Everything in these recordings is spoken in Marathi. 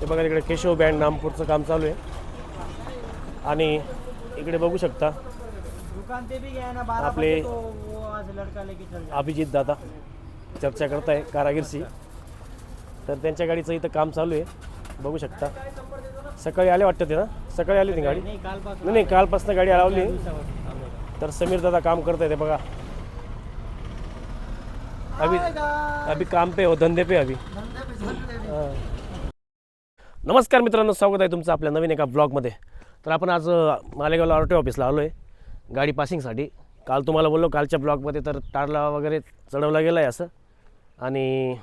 हे बघा इकडे केशव बँड नामपूरचं काम चालू आहे. आणि इकडे बघू शकता आपले- तो अभिजित दादा चर्चा करताय कारागीरशी. तर त्यांच्या गाडीचं इथं काम चालू आहे. बघू शकता. सकाळी आले वाटतं ते ना? सकाळी आली ती गाडी? नहीं नाही कालपासून गाडी लावली तर समीर दादा काम करताय ते बघा. अभी अभी काम पे हो धंदे पे अभी. हां. नमस्कार मित्रांनो स्वागत आहे तुमचं आपल्या नवीन एका ब्लॉगमध्ये तर आपण आज मालेगावला आर टी ऑफिसला आलो आहे गाडी पासिंगसाठी काल तुम्हाला बोललो कालच्या ब्लॉगमध्ये तर टारला वगैरे चढवला गेला आहे असं. आणि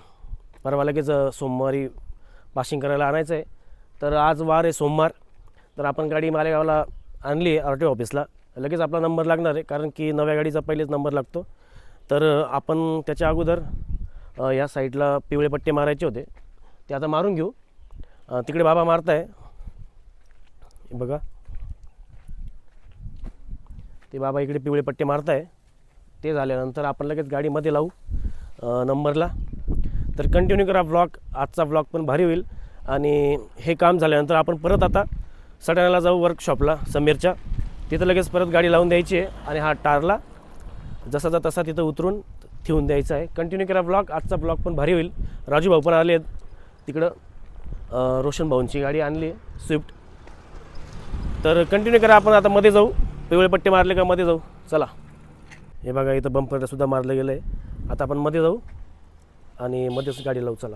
परवा लगेच सोमवारी पासिंग करायला आणायचं आहे तर आज वार आहे सोमवार. तर आपण गाडी मालेगावला आणली आहे आर टी ऑफिसला लगेच आपला नंबर लागणार आहे कारण की नव्या गाडीचा पहिलेच नंबर लागतो. तर आपण त्याच्या अगोदर या साईडला पिवळे पट्टे मारायचे होते. ते आता मारून घेऊ. तिकडे बाबा मारताय. आहे बघा. ते बाबा इकडे पिवळे पट्टे मारताय. ते झाल्यानंतर आपण लगेच गाडीमध्ये लावू नंबरला. तर कंटिन्यू करा ब्लॉग आजचा ब्लॉग पण भारी होईल. आणि हे काम झाल्यानंतर आपण परत आता सटाण्याला जाऊ वर्कशॉपला समीरच्या. तिथं लगेच परत गाडी लावून द्यायची आहे आणि हा टारला जसाचा तसा तिथं उतरून ठेवून द्यायचा आहे. कंटिन्यू करा ब्लॉग आजचा ब्लॉग पण भारी होईल. राजू भाऊ पण आले आहेत तिकडं. रोशन भाऊंची गाडी आणली आहे स्विफ्ट तर कंटिन्यू करा आपण आता मध्ये जाऊ. पिवळे पट्टे मारले का मध्ये जाऊ? चला. हे बघा इथं बंपरसुद्धा मारलं गेलं आहे आता आपण मध्ये जाऊ आणि मध्येच गाडी लावू चला.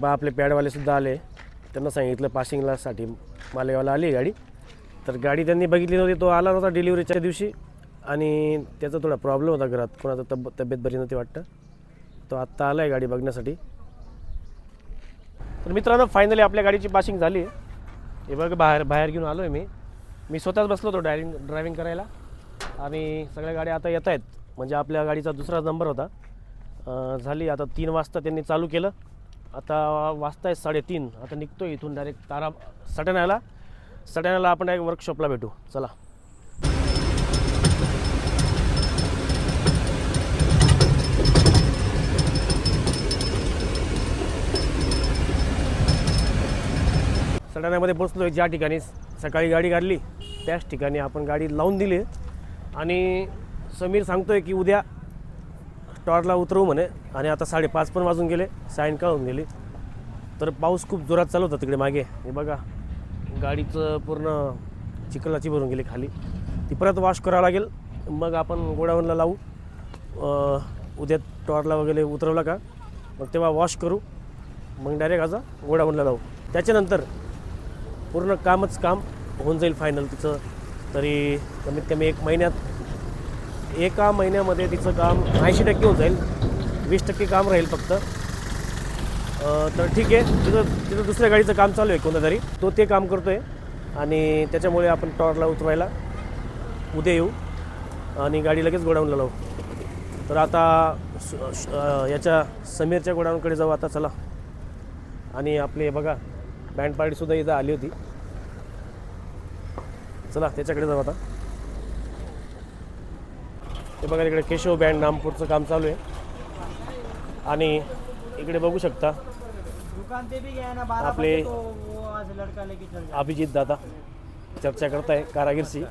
बा आपले पॅडवाले सुद्धा आले. त्यांना सांगितलं पासिंगलासाठी मालेगावला आली गाडी. तर गाडी त्यांनी बघितली नव्हती. तो आला नव्हता डिलिव्हरीच्या दिवशी. आणि त्याचा थोडा प्रॉब्लेम होता घरात. कोणाचा तब तब्येत बरी नव्हती वाटतं. तो आत्ता आला आहे गाडी बघण्यासाठी. तर मित्रांनो फायनली आपल्या गाडीची पासिंग झाली. हे बघ बाहेर बाहेर घेऊन आलो आहे मी. मी स्वतःच बसलो होतो ड्रायविंग ड्रायव्हिंग करायला. आणि सगळ्या गाड्या आता येत आहेत. म्हणजे आपल्या गाडीचा दुसरा नंबर होता. झाली आता तीन वाजता त्यांनी चालू केलं. आता वाजता आहे साडेतीन. आता निघतो इथून डायरेक्ट तारा सटाण्याला. सटाण्याला आपण एक वर्कशॉपला भेटू. चला. सटाण्यामध्ये पोचलो आहे ज्या ठिकाणी सकाळी गाडी काढली त्याच ठिकाणी आपण गाडी लावून दिली. आणि समीर सांगतोय की उद्या टॉरला उतरवू म्हणे. आणि आता साडेपाच पण वाजून गेले सायंकाळ होऊन गेली. तर पाऊस खूप जोरात चालू होता तिकडे मागे. हे बघा. गाडीचं पूर्ण चिखलाची भरून गेली खाली. ती परत वॉश करावं लागेल. मग आपण गोडाऊनला लावू. उद्या टॉरला वगैरे उतरवला का? मग तेव्हा वॉश करू. मग डायरेक्ट आता गोडाऊनला लावू. त्याच्यानंतर पूर्ण कामच काम होऊन जाईल फायनल तिचं. तरी कमीत कमी एक महिन्यात एका महिन्यामध्ये तिचं काम ऐंशी टक्के होऊन जाईल. वीस टक्के काम राहील फक्त. तर ठीक आहे. तिथं तिथं दुसऱ्या गाडीचं काम चालू आहे कोणतं तरी. तो ते काम करतो आहे आणि त्याच्यामुळे आपण टॉरला उतरवायला उद्या येऊ. आणि गाडी लगेच गोडाऊनला लावू. तर आता श- याच्या समीरच्या गोडाऊनकडे जाऊ आता चला. आणि आपले बघा बँड पार्टीसुद्धा इथं आली होती. चला त्याच्याकडे जाऊ आता. ते बघा इकडे केशव बँड नामपूरचं काम चालू आहे. आणि इकडे बघू शकता. दुकान पे भी गया ना बारह आपले- बजे तो वो आज लड़का लेके चल गया अभिजित दादा चर्चा करताय कारागीरशी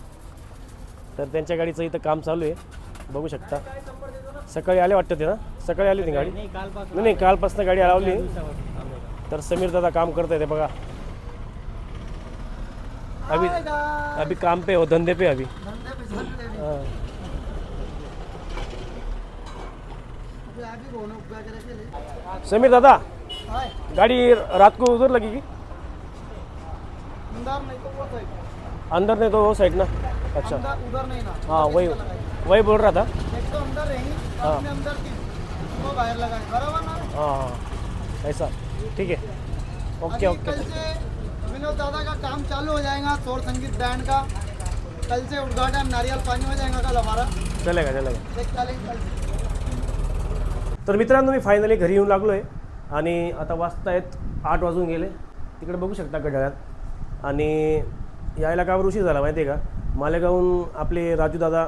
तर त्यांच्या गाडीचं इथं काम चालू आहे. बघू शकता. सकाळी आले वाटतं ते ना? सकाळी आली ती गाडी? नहीं काल पास नाही कालपासून गाडी लावली तर समीर दादा काम करताय ते बघा. अभी अभी काम पे हो धंदे पे अभी. हाँ. समीर दादा गाड़ी रात को उधर लगेगी? नहीं तो वो साइड अंदर नहीं तो वो साइड ना? अच्छा। उधर नहीं ना। हाँ वही वही बोल रहा था। एक तो अंदर हाँ। अंदर बाहर लगाए बराबर ना? हाँ हाँ ऐसा। ठीक है। Okay okay. कल से विनोद दादा का काम चालू हो जाएगा स्वर संगीत बैंड का। कल से उद्घाटन नारियल पानी हो जाएगा कल हमारा। चलेगा चलेगा। तर मित्रांनो मी फायनली घरी येऊन लागलो आहे आणि आता वाजता आहेत आठ वाजून गेले. तिकडे बघू शकता घड्याळात. आणि यायला का बरं उशीर झाला माहिती आहे का? मालेगावहून आपले राजूदादा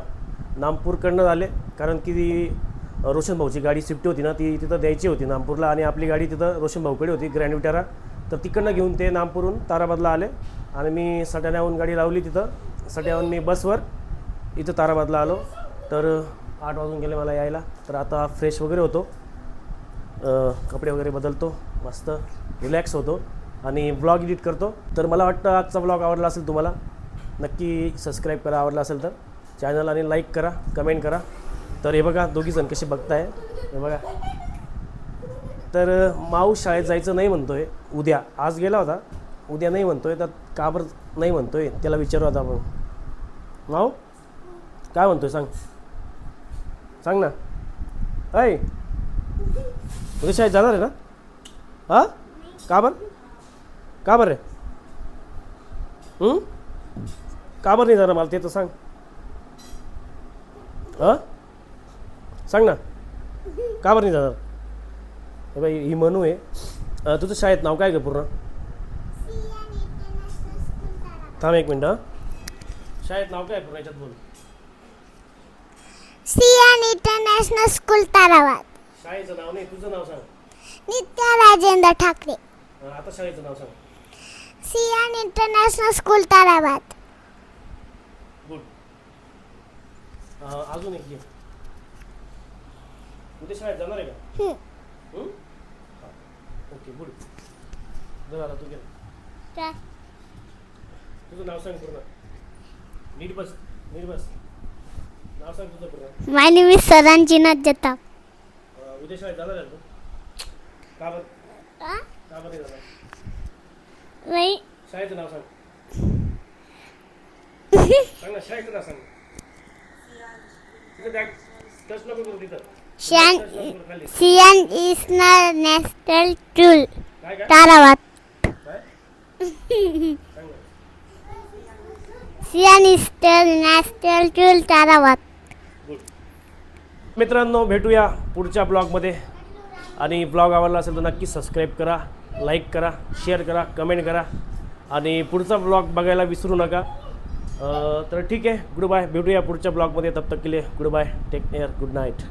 नामपूरकडनं झाले कारण की ती रोशन भाऊची गाडी शिफ्ट होती ना ती तिथं द्यायची होती नामपूरला. आणि आपली गाडी तिथं रोशन भाऊकडे होती ग्रँड विटारा तर तिकडनं घेऊन ते नामपूरहून ताराबादला आले. आणि मी सट्याण्याहून गाडी लावली तिथं. सट्याहून मी बसवर इथं ताराबादला आलो. तर आठ वाजून गेले मला यायला. तर आता फ्रेश वगैरे होतो. कपडे वगैरे बदलतो. मस्त रिलॅक्स होतो. आणि ब्लॉग एडिट करतो. तर मला वाटतं आजचा ब्लॉग आवडला असेल तुम्हाला नक्की सबस्क्राईब करा. आवडला असेल तर चॅनल आणि लाईक करा कमेंट करा. तर हे बघा दोघीजण कसे बघताय. हे बघा. तर माऊस शाळेत जायचं नाही म्हणतो आहे उद्या. आज गेला होता. उद्या नाही म्हणतो आहे तर का बरं नाही आहे त्याला विचारू आता आपण. माऊ काय म्हणतो आहे सांग. सांग ना. ऐ उद्या शाळेत जाणार आहे ना? हां? का बरं? का बरं रे? का बरं नाही जाणार मला ते तर सांग. हां? सांग ना. का बरं नाही जाणार? हे बाई ही मनू आहे. तुझं शाळेत नाव काय ग पूर्ण? थांब एक मिनटं शाळेत नाव काय पूर्ण याच्यात बोल. सियान इंटरनॅशनल स्कूल तारावाद शाळेचं नाव नाही तुझं नाव सांग. नित्या राजेंद्र ठाकरे. अं, आता शाळेचं नाव सांग. सियान इंटरनॅशनल स्कूल तारावाद गुड अजून एक घे. उद्या शाळेत जाणार आहे का? हं. ओके गुड बरं आता तू घे. तुझं नाव सांग पूर्ण. नीट बस नीट बस नाव सांग तुझं पूर्ण माय नेम इज सरांजीनाथ जताप अं, उद्या शाळेत जाणार आहे तू? का बरं? का बरं नाही जाणार नाही शाळेचं नाव सांग. सांग ना शाळेचं नाव सांग. तिथं बॅग टच नको करू तिथं. शान टच नको करू खाली. सियान इज नॅशनल स्कूल काय काय? तारावाद काय? सांग ना सियान स्कूल तारावाद गुड मित्रांनो भेटूया पुढच्या ब्लॉगमध्ये. आणि ब्लॉग आवडला असेल तर नक्की सबस्क्राईब करा लाईक करा शेअर करा कमेंट करा. आणि पुढचा ब्लॉग बघायला विसरू नका. तर ठीक आहे गुड बाय भेटूया पुढच्या ब्लॉगमध्ये. तब तक के लिए goodbye take care good night